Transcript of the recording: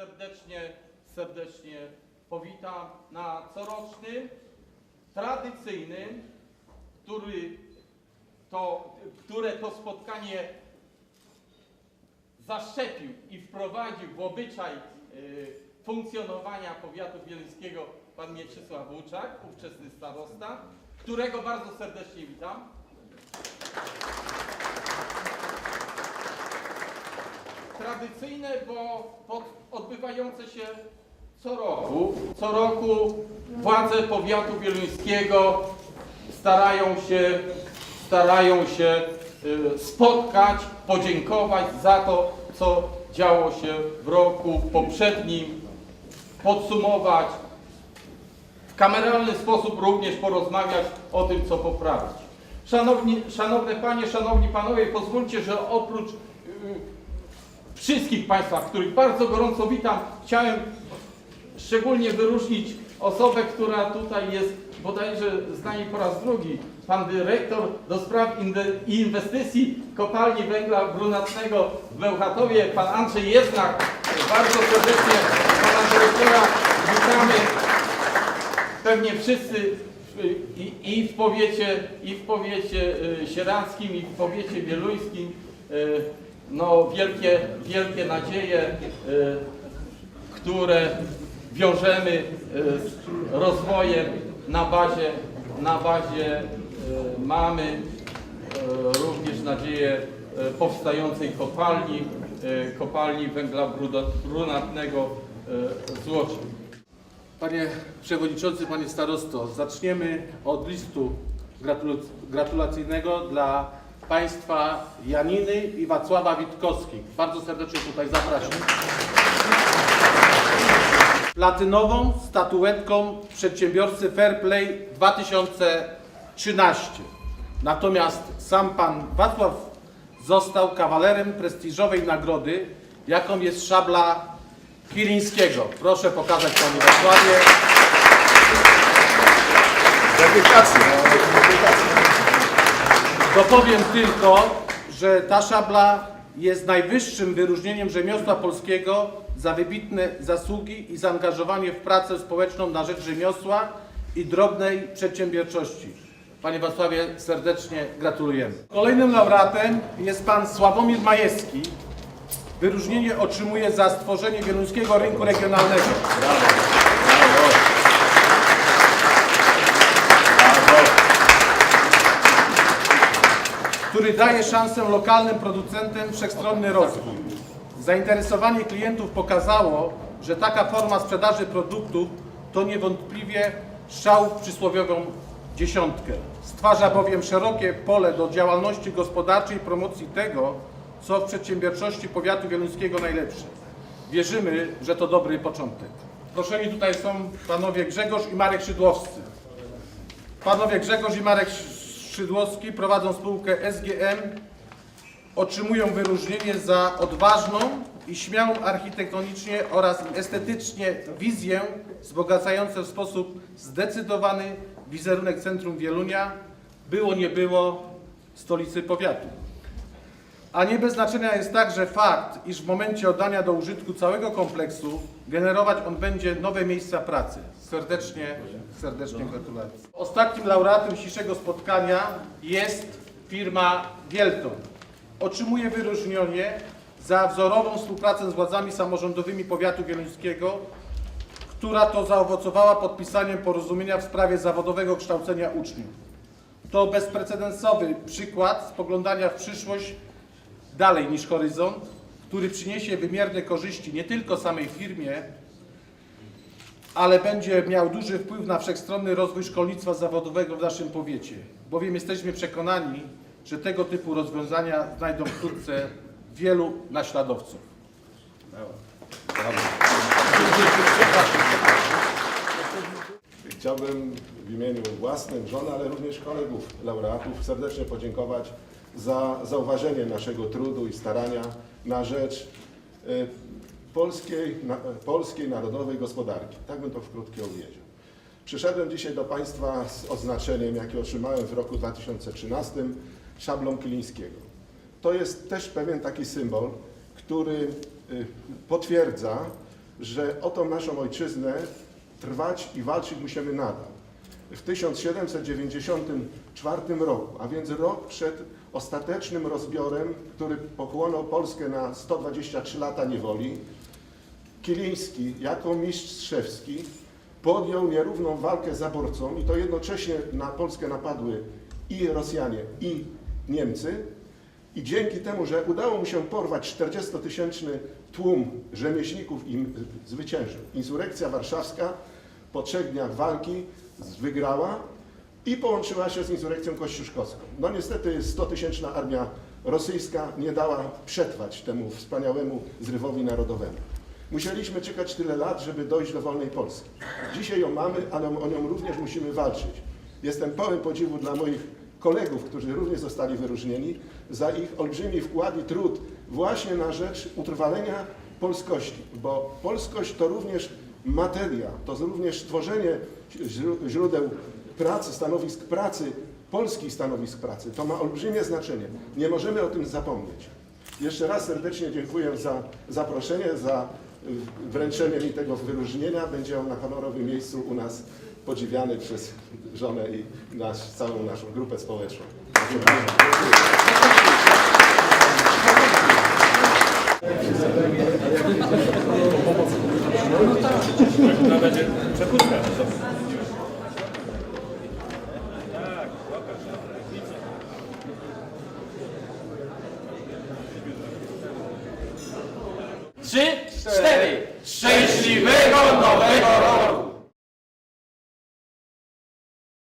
serdecznie, serdecznie powitam na corocznym, tradycyjnym, który to, które to spotkanie zaszczepił i wprowadził w obyczaj y, funkcjonowania powiatu wieluńskiego pan Mieczysław Łuczak, ówczesny starosta, którego bardzo serdecznie witam. Tradycyjne, bo pod, odbywające się co roku. Co roku władze powiatu wieluńskiego starają się, starają się y, spotkać, podziękować za to, co działo się w roku poprzednim, podsumować, w kameralny sposób również porozmawiać o tym, co poprawić. Szanowni, szanowne Panie, Szanowni Panowie, pozwólcie, że oprócz y, wszystkich Państwa, których bardzo gorąco witam, chciałem szczególnie wyróżnić osobę, która tutaj jest bodajże z nami po raz drugi. Pan dyrektor do spraw inwe- inwestycji kopalni węgla brunatnego w Bełchatowie, pan Andrzej Jednak. Bardzo serdecznie pana dyrektora witamy. Pewnie wszyscy i, i w powiecie, i w powiecie y, sieradzkim, i w powiecie wieluńskim y, no, wielkie, wielkie nadzieje, y, które wiążemy y, z rozwojem na bazie, na bazie y, mamy również nadzieję powstającej kopalni, kopalni węgla brunatnego Złocień. Panie Przewodniczący, Panie Starosto, zaczniemy od listu gratulacyjnego dla Państwa Janiny i Wacława Witkowskich. Bardzo serdecznie tutaj zapraszam. Platynową statuetką przedsiębiorcy Fair Play 2013. Natomiast sam Pan Wacław został kawalerem prestiżowej nagrody, jaką jest szabla Kilińskiego. Proszę pokazać Panie Wacławie. Dopowiem tylko, że ta szabla jest najwyższym wyróżnieniem rzemiosła polskiego za wybitne zasługi i zaangażowanie w pracę społeczną na rzecz rzemiosła i drobnej przedsiębiorczości. Panie Wacławie, serdecznie gratulujemy. Kolejnym laureatem jest pan Sławomir Majewski. Wyróżnienie otrzymuje za stworzenie wieluńskiego rynku regionalnego. Który daje szansę lokalnym producentom wszechstronny rozwój. Zainteresowanie klientów pokazało, że taka forma sprzedaży produktów to niewątpliwie strzał w przysłowiową dziesiątkę. Stwarza bowiem szerokie pole do działalności gospodarczej i promocji tego, co w przedsiębiorczości powiatu wieluńskiego najlepsze. Wierzymy, że to dobry początek. Proszeni tutaj są panowie Grzegorz i Marek Szydłowscy. Panowie Grzegorz i Marek Szydłowski prowadzą spółkę SGM. Otrzymują wyróżnienie za odważną i śmiałą architektonicznie oraz estetycznie wizję wzbogacającą w sposób zdecydowany wizerunek centrum Wielunia. Było nie było stolicy powiatu. A nie bez znaczenia jest także fakt, iż w momencie oddania do użytku całego kompleksu generować on będzie nowe miejsca pracy. Serdecznie, serdecznie gratulacje. Ostatnim laureatem dzisiejszego spotkania jest firma Wielton. Otrzymuje wyróżnienie za wzorową współpracę z władzami samorządowymi powiatu wieluńskiego, która to zaowocowała podpisaniem porozumienia w sprawie zawodowego kształcenia uczniów. To bezprecedensowy przykład spoglądania w przyszłość dalej niż horyzont, który przyniesie wymierne korzyści nie tylko samej firmie, ale będzie miał duży wpływ na wszechstronny rozwój szkolnictwa zawodowego w naszym powiecie, bowiem jesteśmy przekonani, że tego typu rozwiązania znajdą wkrótce wielu naśladowców. Chciałbym w imieniu własnym, żony, ale również kolegów laureatów serdecznie podziękować za zauważenie naszego trudu i starania na rzecz e, polskiej, na, polskiej narodowej gospodarki. Tak bym to w krótkie powiedział. Przyszedłem dzisiaj do Państwa z oznaczeniem, jakie otrzymałem w roku 2013, szablą Kilińskiego. To jest też pewien taki symbol, który y, potwierdza, że o tą naszą ojczyznę trwać i walczyć musimy nadal. W 1794 roku, a więc rok przed ostatecznym rozbiorem, który pochłonął Polskę na 123 lata niewoli, Kiliński jako mistrz Strzewski podjął nierówną walkę z zaborcą i to jednocześnie na Polskę napadły i Rosjanie, i Niemcy. I dzięki temu, że udało mu się porwać 40-tysięczny tłum rzemieślników i zwyciężył. Insurekcja warszawska po trzech dniach walki wygrała i połączyła się z insurekcją kościuszkowską. No niestety 100-tysięczna armia rosyjska nie dała przetrwać temu wspaniałemu zrywowi narodowemu. Musieliśmy czekać tyle lat, żeby dojść do wolnej Polski. Dzisiaj ją mamy, ale o nią również musimy walczyć. Jestem pełen podziwu dla moich kolegów, którzy również zostali wyróżnieni, za ich olbrzymi wkład i trud właśnie na rzecz utrwalenia polskości, bo polskość to również materia, to również tworzenie źró- źródeł pracy, stanowisk pracy, polskich stanowisk pracy. To ma olbrzymie znaczenie. Nie możemy o tym zapomnieć. Jeszcze raz serdecznie dziękuję za zaproszenie, za wręczenie mi tego wyróżnienia. Będzie on na honorowym miejscu u nas podziwiany przez żonę i nasz, całą naszą grupę społeczną. Dziękuję. 没杯让我们倒